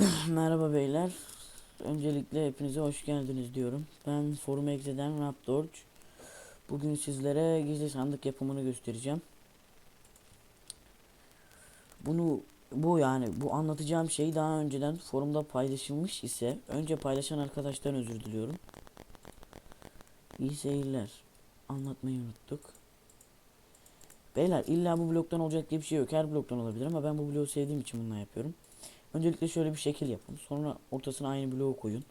Merhaba beyler. Öncelikle hepinize hoş geldiniz diyorum. Ben Forum Exe'den Raptorch. Bugün sizlere gizli sandık yapımını göstereceğim. Bunu bu yani bu anlatacağım şey daha önceden forumda paylaşılmış ise önce paylaşan arkadaştan özür diliyorum. İyi seyirler. Anlatmayı unuttuk. Beyler illa bu bloktan olacak diye bir şey yok. Her bloktan olabilir ama ben bu bloğu sevdiğim için bununla yapıyorum. Öncelikle şöyle bir şekil yapın. Sonra ortasına aynı bloğu koyun.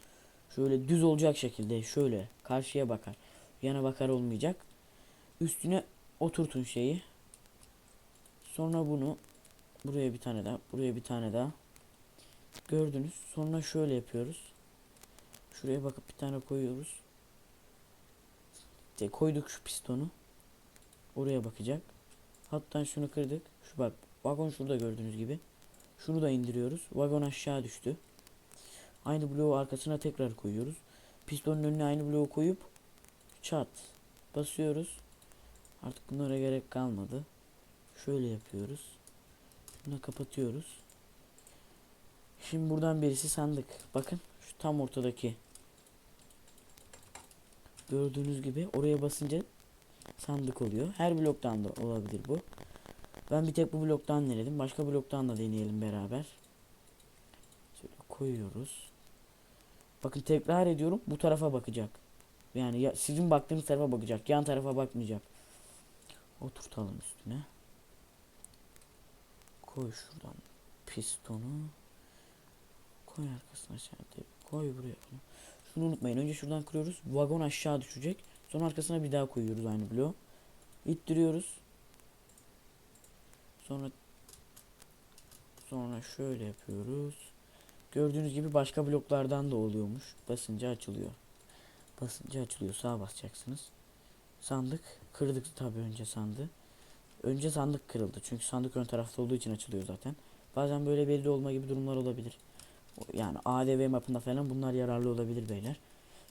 Şöyle düz olacak şekilde şöyle karşıya bakar. Yana bakar olmayacak. Üstüne oturtun şeyi. Sonra bunu buraya bir tane daha, buraya bir tane daha. Gördünüz. Sonra şöyle yapıyoruz. Şuraya bakıp bir tane koyuyoruz. İşte koyduk şu pistonu. Oraya bakacak. Hatta şunu kırdık. Şu bak vagon şurada gördüğünüz gibi. Şunu da indiriyoruz. Vagon aşağı düştü. Aynı bloğu arkasına tekrar koyuyoruz. Pistonun önüne aynı bloğu koyup çat basıyoruz. Artık bunlara gerek kalmadı. Şöyle yapıyoruz. Bunu kapatıyoruz. Şimdi buradan birisi sandık. Bakın şu tam ortadaki. Gördüğünüz gibi oraya basınca sandık oluyor. Her bloktan da olabilir bu. Ben bir tek bu bloktan denedim. Başka bloktan da deneyelim beraber. Şöyle koyuyoruz. Bakın tekrar ediyorum. Bu tarafa bakacak. Yani ya, sizin baktığınız tarafa bakacak. Yan tarafa bakmayacak. Oturtalım üstüne. Koy şuradan pistonu. Koy arkasına aşağıya. Koy buraya. Şunu unutmayın. Önce şuradan kırıyoruz. Vagon aşağı düşecek. Sonra arkasına bir daha koyuyoruz aynı bloğu. İttiriyoruz. Sonra sonra şöyle yapıyoruz. Gördüğünüz gibi başka bloklardan da oluyormuş. Basınca açılıyor. Basınca açılıyor. Sağa basacaksınız. Sandık kırdık tabi önce sandı. Önce sandık kırıldı. Çünkü sandık ön tarafta olduğu için açılıyor zaten. Bazen böyle belli olma gibi durumlar olabilir. Yani ADV mapında falan bunlar yararlı olabilir beyler.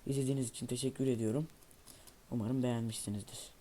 İzlediğiniz için teşekkür ediyorum. Umarım beğenmişsinizdir.